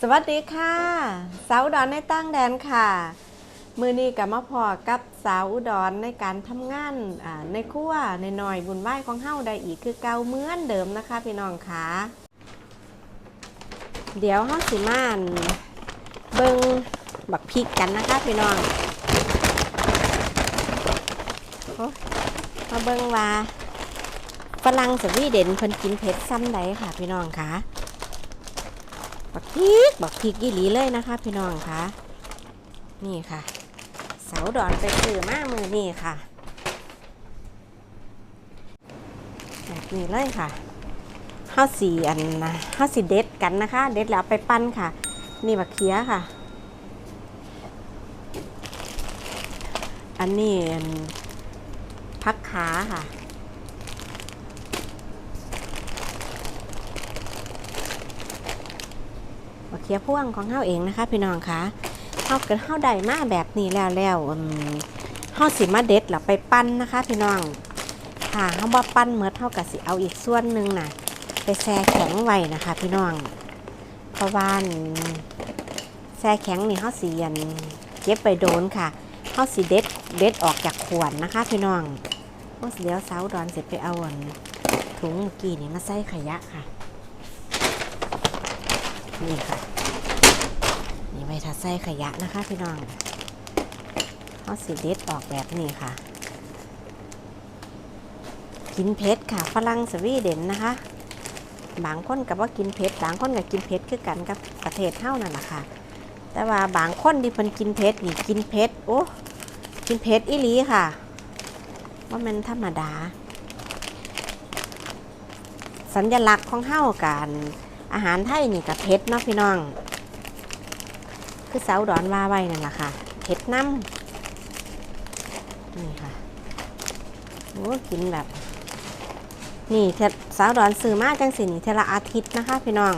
สวัสดีค่ะ สาวดอุดรในตั้งแดนค่ะ มือนี้กับมาพอกับสาวดอุดรในการทำงานในครัวในหน่อยบุญไหว้ของเฮาได้อีกคือเก่าเหมือนเดิมนะคะพี่น้องค่ะเดี๋ยวเฮาสิมาอั่นเบิงบักพริกกันนะคะพี่น้องมาเบิงว่าฝรั่งสวีเดนเพิ่นกินเผ็ดซ้ำใดค่ะพี่น้องค่ะ บักพริกบักพริกยี่หลีเลยนะคะ พี่น้องคะนี่ค่ะ เสาดอนไปซื้อมามือนี่ค่ะ แบบนี้เลยค่ะข้าวสีอันนะข้าวสีเด็ดกันนะคะ เด็ดแล้วไปปั้นค่ะ นี่บักเขียค่ะ อันนี้อันพักขาค่ะ บัก เขียพ่วงของเฮาเองนะคะ พี่น้องคะเฮาเกิดเฮาได้มาแบบนี้แล้วแล้วเฮาสิมาเด็ดแล้วไปปั้นนะคะ พี่น้องค่ะเฮาบ่ปั้นเมื่อเท่ากับสิเอาอีกส่วนหนึ่งน่ะไปแช่แข็งไว้นะคะ พี่น้องเพราะว่าแช่แข็งนี่เฮาสิอันเก็บไปโดนค่ะเฮาสิเด็ดเด็ดออกจากขวดนะคะ พี่น้องโอ้เดี๋ยวสาดอนเสร็จไปเอาถุงเมื่อกี้นี่มาใส่ขยะค่ะนี่ค่ะ ว้ทัดใส่ขยะนะคะพี่น้องเขาสีเด็ดออกแบบนี้ค่ะ กินเผ็ดค่ะฝรั่งสวีเดนนะคะ บางคนกับว่ากินเผ็ดบางคนกับกินเผ็ดคือกันกับประเทศเท่านั่นแหละค่ะ แต่ว่าบางคนที่เพิ่นกินเผ็ดนี่กินเผ็ดโอ้กินเผ็ดอีหลีค่ะ ว่ามันธรรมดา สัญลักษณ์ของเฮากันอาหารไทยนี่กับเผ็ดเนาะพี่น้อง คือเสาดอนว่าไว้นั่นแหละค่ะเผ็ดน้ำนี่ค่ะโอ้กินแบบ นี่เทสาวดอนซื้อมาจังสินี่เทละอาทิตย์นะคะ พี่น้อง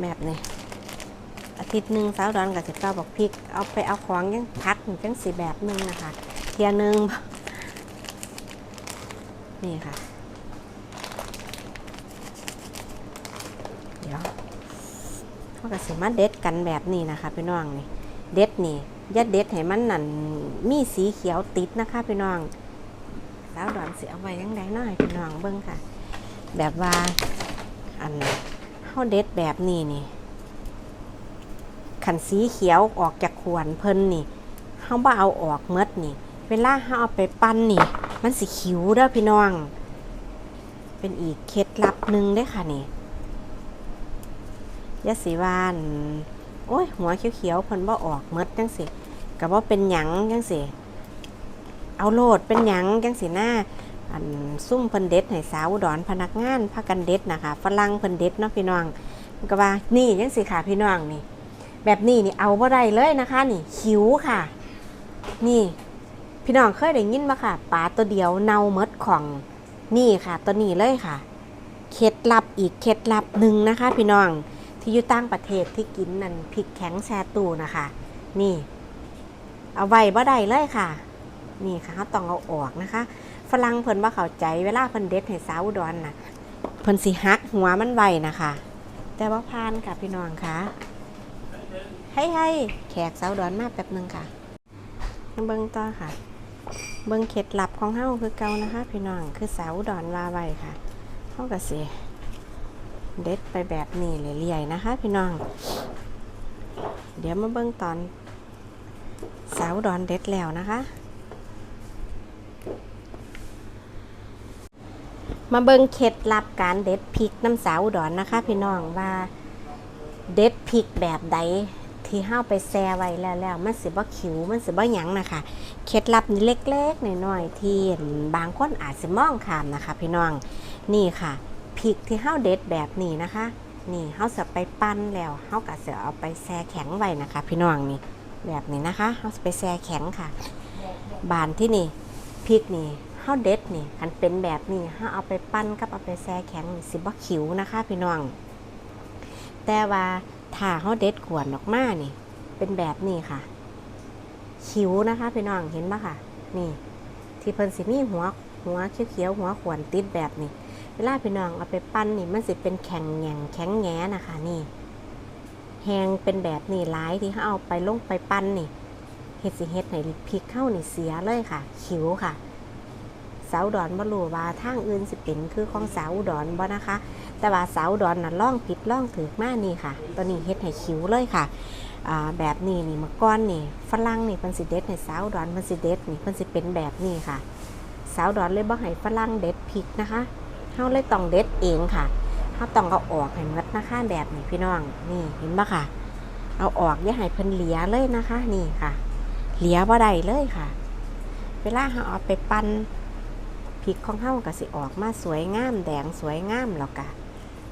แบบนี้อาทิตย์หนึ่งสาวดอนกับสิบเก้าบอกพริก เอาไปเอาของยังพักจังสีแบบนึงนะคะ เทียหนึงนี่ค่ะ เดี๋ยว เขาก็สิมาเด็ดกันแบบนี้นะคะพี่น้องนี่เด็ดนี่อย่าเด็ดให้มันนั่นมีสีเขียวติดนะคะพี่น้องสาวดอนเสิเอาไว้ยังไงน้อยพี่น้องเบิ้งค่ะ แบบว่าอันเขาเด็ดแบบนี้นี่ขันสีเขียวออกจากขวนเพิ่นนี่เขาบ่เอาออกเมดนี่ เวลาเขาเอาไปปั้นนี่ มันสิขิวเด้อพี่น้อง เป็นอีกเคล็ดลับหนึ่งได้ค่ะนี่ ยาสีวานโอ้ย หัวเขียวๆเพิ่นบ่ออกเมดจังสิก็บ่าเป็นหยังจังสิเอาโลดเป็นหยังจังสิหน้าอันซุ่มเพิ่นเด็ดให้สาวอุดรพนักงานพากันเด็ดนะคะฝรั่งเพิ่นเด็ดเนาะพี่น้องก็ว่านี่จังสิค่ะพี่น้องนี่ แบบนี้นี่เอาบ่ได้เลยนะคะ นี่ขิวค่ะ นี่ พี่น้องเคยได้ยินบ่ค่ะปลาตัวเดียวเน่าเมดของนี่ค่ะ ตัวนี้เลยค่ะเคล็ดลับอีกเคล็ดลับหนึ่งนะคะ พี่น้อง ที่อยู่ต่างประเทศที่กินนั่นพริกแข็งแช่ตู้นะคะ นี่ เอาไว้บ่ได้เลยค่ะ นี่ค่ะเขาต้องเอาออกนะคะ ฝรั่งเพิ่นว่าเข้าใจเวลาเพิ่นเด็ดให้สาวอุดรน่ะเพิ่นสิหักหัวมันไว้นะคะ แต่ว่าพานค่ะพี่น้องค่ะให้ให้แขกสาวดอุดรมาแป๊บหนึงค่ะเบิ่งต่อค่ะ เบิ่งเคล็ดลับของเฮาคือเก่านะคะ พี่น้องคือสาวอุดรว่าไว้ค่ะเฮาก็สิ เด็ดไปแบบนี้เรื่อยๆนะคะ พี่น้อง เดี๋ยวมาเบิ่งตอนสาวดอนเด็ดแล้วนะคะ มาเบิ่งเคล็ดลับการเด็ดพริกน้ำสาวดอนนะคะ พี่น้องว่าเด็ดพริกแบบใดที่ห้าไปแช่ไว้แล้วแล้วมันสิบ่ขิวมันสิบ่หยังนะคะเคล็ดลับนี่เล็กๆน้อยๆที่บางคนอาจจะมองข้ามนะคะ พี่น้องนี่ค่ะ พริกที่เฮาเด็ดแบบนี้นะคะ นี่เฮาจะไปปั้นแล้วเฮาก็จะเอาไปแช่แข็งไว้นะคะ พี่น้องนี่แบบนี้นะคะเฮาจะไปแช่แข็งค่ะ บานที่นี่พริกนี่เฮาเด็ดนี่คันเป็นแบบนี้เฮาเอาไปปั้นกับเอาไปแช่แข็งสิบ่ขิวนะคะ พี่น้อง แต่ว่าถ้าเฮาเด็ดขวนออกมานี่ เป็นแบบนี้ค่ะ ขิวนะคะ พี่น้องเห็นปะค่ะ นี่ ที่เพิ่นสิมีหัวหัวเขียวๆหัวขวนติดแบบนี้ ลาพี่น้องเอาไปปั้นนี่มันสิเป็นแข็งแหงแข็งแงนะคะนี่แหงเป็นแบบนี้หลายที่เขาเอาไปลงไปปั้นนี่เฮ็ดสิเฮ็ดให้พริกเข้านี่เสียเลยค่ะ ขิวค่ะ สาวดอนบ่รู้ว่าทางอื่นสิเป็นคือของสาวดอุดรบ่นะคะ แต่ว่าสาวดอนน่ะล่องผิดล่องถือมากนี่ค่ะ ตัวนี้เฮ็ดให้ขิวเลยค่ะแบบนี้นี่มื่อก่อนนี่ฝรั่งนี่เพิ่นสิเด็ดให้สาวดอนเพิ่นสิเด็ดนี่เพิ่นสิเป็นแบบนี้ค่ะ สาวดอนเลยบ่ให้ฝรั่งเด็ดพริกนะคะ เฮาเลยต้องเด็ดเองค่ะเฮาต้องเอาออกให้หมดนะคะแบบนี้พี่น้อง นี่เห็นบ่ค่ะ เอาออกอย่าให้เพิ่นเหลียเลยนะคะ นี่ค่ะ เหลียบ่ได้เลยค่ะ เวลาเฮาเอาไปปั้นพริกของเฮาก็สิออกมาสวยงามแดงสวยงามแล้วก็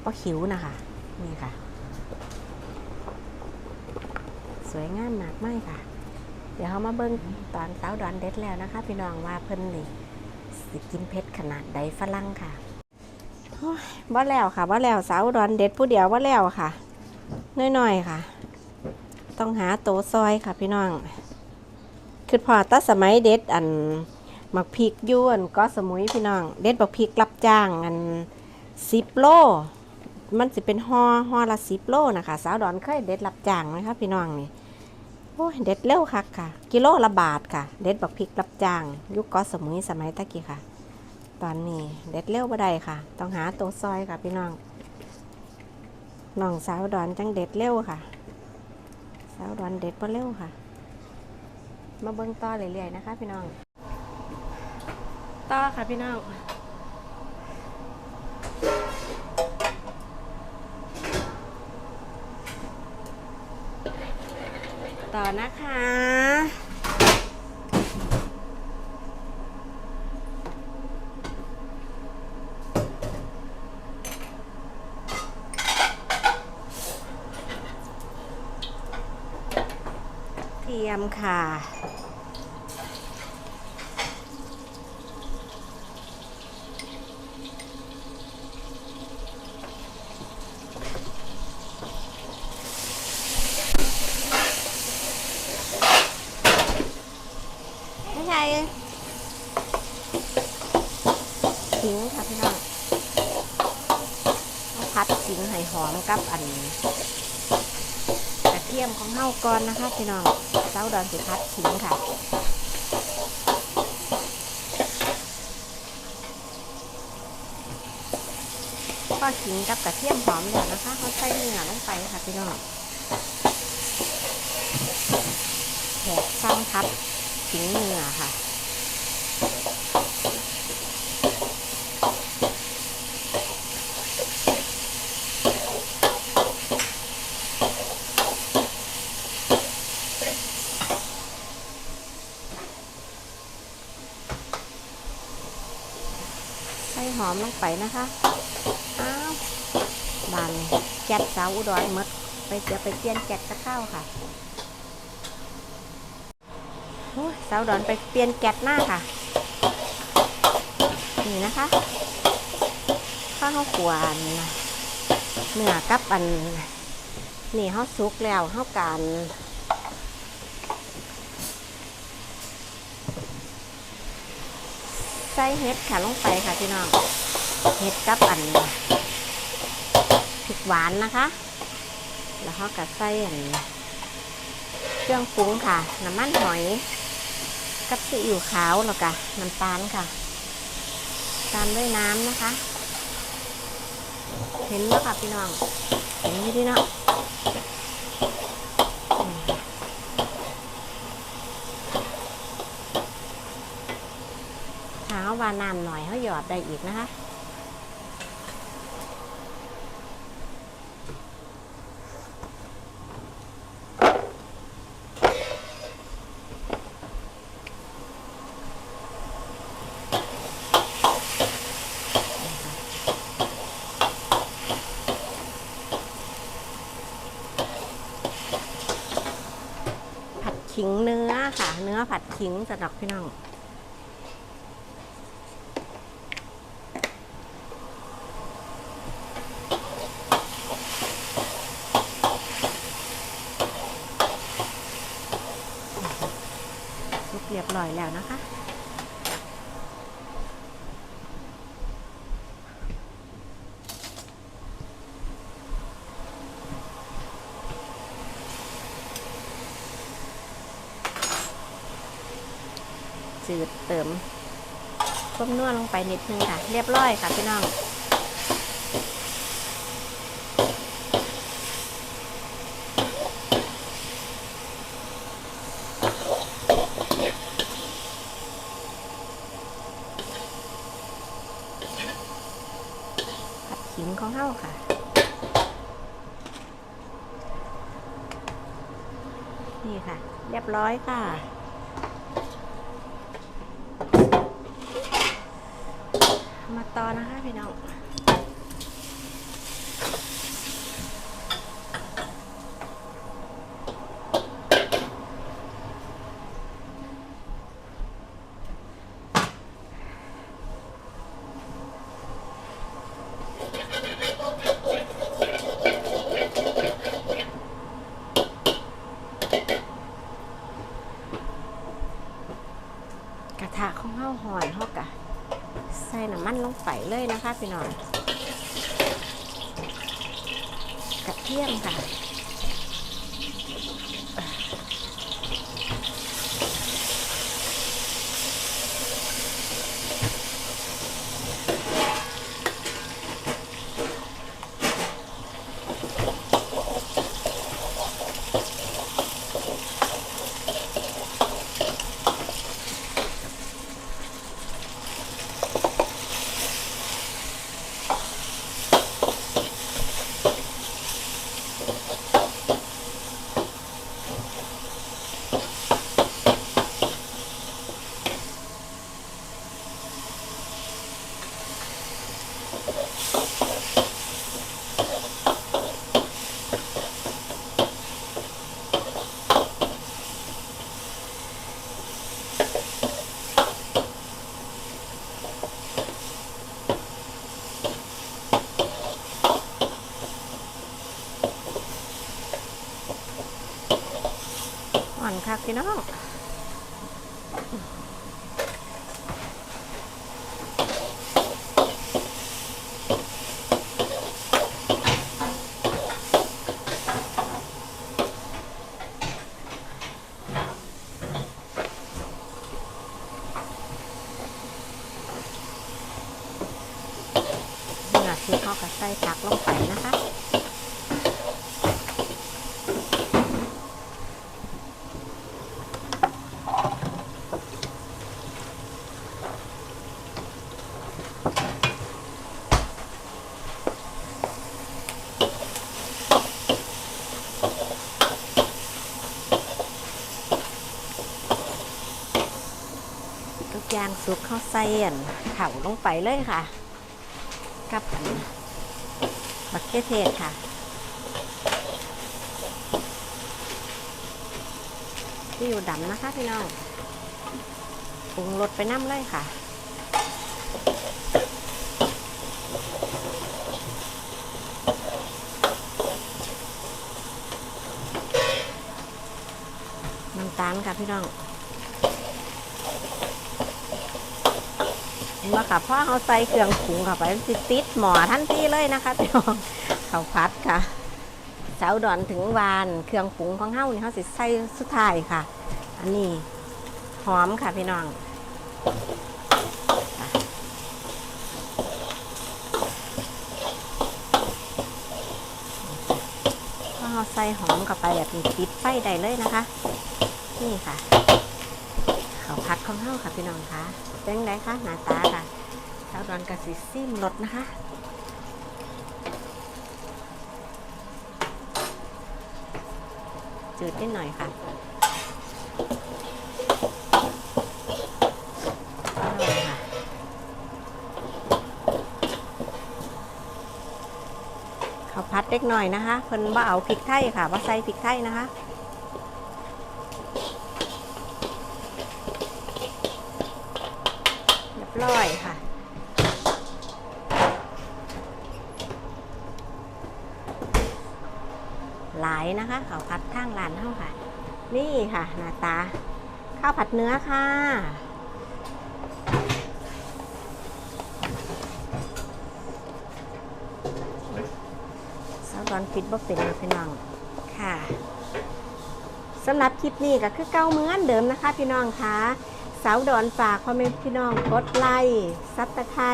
บ่คิ้วนะคะ นี่ค่ะ สวยงามมากไม่ค่ะเดี๋ยวเขามาเบิ่งตอนสาดอนเด็ดแล้วนะคะ พี่น้องว่าเพิ่นนี่สิกินเผ็ดขนาดใดฝรั่งค่ะ บ่แล้วค่ะบ่แล้วสาวดอนเด็ดผู้เดียวบ่แล้วค่ะน้อยๆค่ะ ต้องหาโตซอยค่ะพี่น้องคือพอตั้สมัยเด็ดอันหมักพริกยวนก็สมุยพี่น้อง เด็ดบักพริกรับจ้างอันสิบโลมันจะเป็นห่อห่อละสิบโลนะคะสาวดอนเคยเด็ดรับจ้างไหมคะพี่น้องนี่โอ้เด็ดเร็วคักค่ะ กิโลละบาทค่ะ เด็ดบักพริกรับจ้าง ยุคก็สมุยสมัยตะกี้ค่ะ ตอนนี้เด็ดเร็วบ่ได้ค่ะ ต้องหาตัวซอยค่ะพี่น้องน้องสาวดอนจังเด็ดเร็วค่ะ สาวดอนเด็ดบ่เร็วค่ะ มาเบิ่งต่อเรื่อยๆนะคะ พี่น้อง ต่อค่ะพี่น้องต่อนะคะ เที ยมค่ะ ไม่ใช่ขิงค่ะพี่น้องต้องพัดขิงให้หอมกับอันกระเทียมของเฮาก่อนนะคะพี่น้องาดอนสุพัดขิงค่ะก็ขิงกับกระเทียมหอมแล้วนะคะเขาใส่เนื้อลงไปค่ะพี่น้องแหกซ้ำพัดขิงเนื้อค่ะ ส่หอมลงไปนะคะอ้าวบานแก๊สสาวอุดรมดไปเดี๋ยวไปเปลี่ยนแก๊สจะเข้าค่ะโอ้ยสาวอุดรไปเปลี่ยนแก๊สหน้าค่ะ นี่นะคะข้าวขวานเนื้อกับอันนี่เขาสุกแล้วเขาการ ส่เห็ดค่ะลงไปค่ะพี่น้องเห็ดกับอันพริกหวานนะคะ แล้วเขาก็ใส่อันเครื่องปรุงค่ะ น้ำมันหอยกับซีอิ๊วขาวแล้วก็น้ำตาลค่ะ ตามด้วยน้ำนะคะ เห็นแล้วค่ะพี่น้องเห็นไหมพี่น้อง ถ้าเขาว่าน้ำหน่อยเขาหยอดได้อีกนะคะผัดขิงเนื้อค่ะ เนื้อผัดขิงสำหรับพี่น้อง ร้อยแล้วนะคะ จืดเติมข้มนวลลงไปนิดนึงค่ะ เรียบร้อยค่ะพี่น้อง ร้อยค่ะ มาต่อนะคะพี่น้อง กระทะของเฮาหอนเฮากะใส่น้ำมันลงไปเลยนะคะพี่น้องกระเทียมค่ะ ค่ะพี่น้องนี่นะที่เขาก็ใส่ผักลง สุกอย่างสุกเข้าใส่อันเข่าลงไปเลยค่ะกับบักเก็ตเทศค่ะที่อยู่ดำนะคะพี่น้องปรุงรสไปน้ำเลยค่ะน้ำตาลค่ะพี่น้อง เห็ นว่าค่ะพ่อเขาใส่เครื่องปรุงเข้าไปมันสิติดหมอทันทีเลยนะคะพี่น้องเขาวพัดค่ะเสาดอนถึงวานเครื่องปรุงของเฮานี่เขาสิใส่สุดท้ายค่ะ อันนี้หอมค่ะพี่น้องพอเราใส่หอมเข้าไปแบบนี้ติดไฟได้เลยนะคะ นี่ค่ะ เขาพัดของเฮาค่ะพี่น้องคะเป็นไงคะหน้าตาค่ะชาวดอนกระสีซิมรสนะคะจืดนิดหน่อยค่ะอร่อยค่ะข้าพัดเล็กหน่อยนะคะเพิ่นว่าเอาพริกไทยค่ะว่าใส่พริกไทยนะคะ ร้อยค่ะ หลายนะคะข้าวผัดทางร้านเท่าค่ะ นี่ค่ะหน้าตา ข้าวผัดเนื้อค่ะสาวดอนฟิตบ่เป็นพี่น้องค่ะสำหรับคลิปนี้ก็คือเก้าเหมือนเดิมนะคะพี่น้องคะ สาวดอนฝากพ่อแม่พี่น้องกดไลค์ซับตะไคร้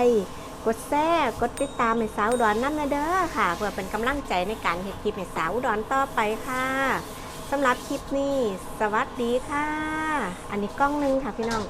กดแชร์กดติดตามให้สาวดอนนั่นนะเด้อค่ะเพื่อเป็นกำลังใจในการเฮ็ดคลิปให้สาวดอนต่อไปค่ะสำหรับคลิปนี้ สวัสดีค่ะ อันนี้กล้องหนึงค่ะพี่น้อง